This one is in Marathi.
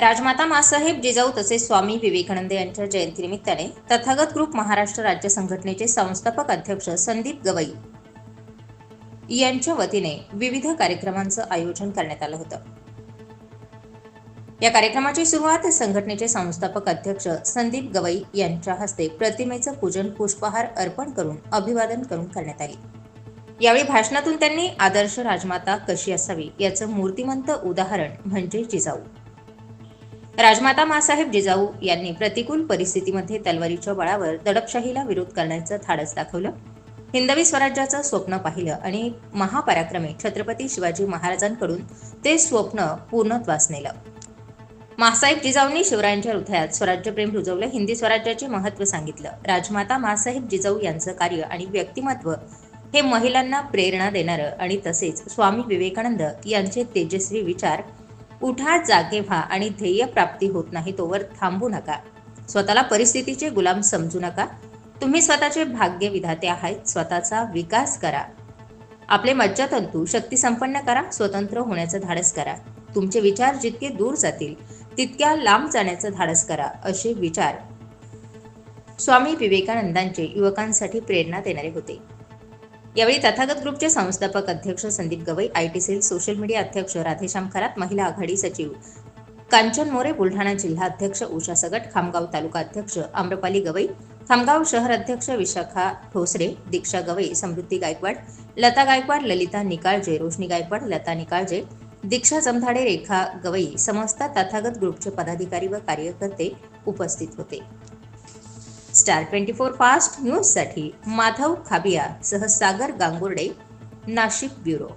राजमाता मासाहेब जिजाऊ तसेच स्वामी विवेकानंद यांच्या जयंतीनिमित्ताने तथागत ग्रुप महाराष्ट्र राज्य संघटनेचे संस्थापक अध्यक्ष संदीप गवई यांच्या वतीने विविध कार्यक्रमांचं आयोजन करण्यात आलं होतं. या कार्यक्रमाची सुरुवात संघटनेचे संस्थापक अध्यक्ष संदीप गवई यांच्या हस्ते प्रतिमेचं पूजन पुष्पहार अर्पण करून अभिवादन करून करण्यात आली. यावेळी भाषणातून त्यांनी आदर्श राजमाता कशी असावी याचं मूर्तिमंत उदाहरण म्हणजे जिजाऊ. राजमाता मासाहेब जिजाऊ यांनी प्रतिकूल परिस्थितीमध्ये तलवारीच्या बळावर दडपशाहीला विरोध करण्याचं धाडस दाखवलं. हिंदवी स्वराज्याचं स्वप्न पाहिलं आणि महापराक्रमे छत्रपती शिवाजी महाराजांकडून ते स्वप्न पूर्णत्वास नेलं. मासाहेब जिजाऊंनी शिवरायांच्या हृदयात स्वराज्यप्रेम रुजवलं हिंदी स्वराज्याचे महत्त्व सांगितलं. राजमाता मासाहेब जिजाऊ यांचं कार्य आणि व्यक्तिमत्व हे महिलांना प्रेरणा देणारं आणि तसेच स्वामी विवेकानंद यांचे तेजस्वी विचार उठा जागे व्हा आणि ध्येय प्राप्ती होत नाही तोवर थांबू नका. स्वतःला परिस्थितीचे गुलाम समजू नका. तुम्ही स्वतःचे भाग्य विधाते आहात स्वतःचा विकास करा. आपले मज्जातंतू शक्ती संपन्न करा स्वतंत्र होण्याचं धाडस करा. तुमचे विचार जितके दूर जातील तितक्या लांब जाण्याचं धाडस करा असे विचार स्वामी विवेकानंदांचे युवकांसाठी प्रेरणा देणारे होते. यावेळी तथागत ग्रुपचे संस्थापक अध्यक्ष Sandeep Gavai I T cell social media अध्यक्ष राधेश्याम खरात महिला आघाडी सचिव कांचन मोरे बुलढाणा जिल्हा अध्यक्ष उषा सगट खामगाव तालुका अध्यक्ष आम्रपाली गवई खामगाव शहर अध्यक्ष विशाखा ठोसरे दीक्षा गवई समृद्धी गायकवाड लता गायकवाड ललिता निकाळजे रोशनी गायकवाड लता निकाळजे दीक्षा जमधाडे रेखा गवई समस्त तथागत ग्रुपचे पदाधिकारी व कार्यकर्ते उपस्थित होते. स्टार ट्वेंटी फोर फास्ट न्यूजसाठी माधव खाबिया सह सागर गांगुर्डे नाशिक ब्युरो.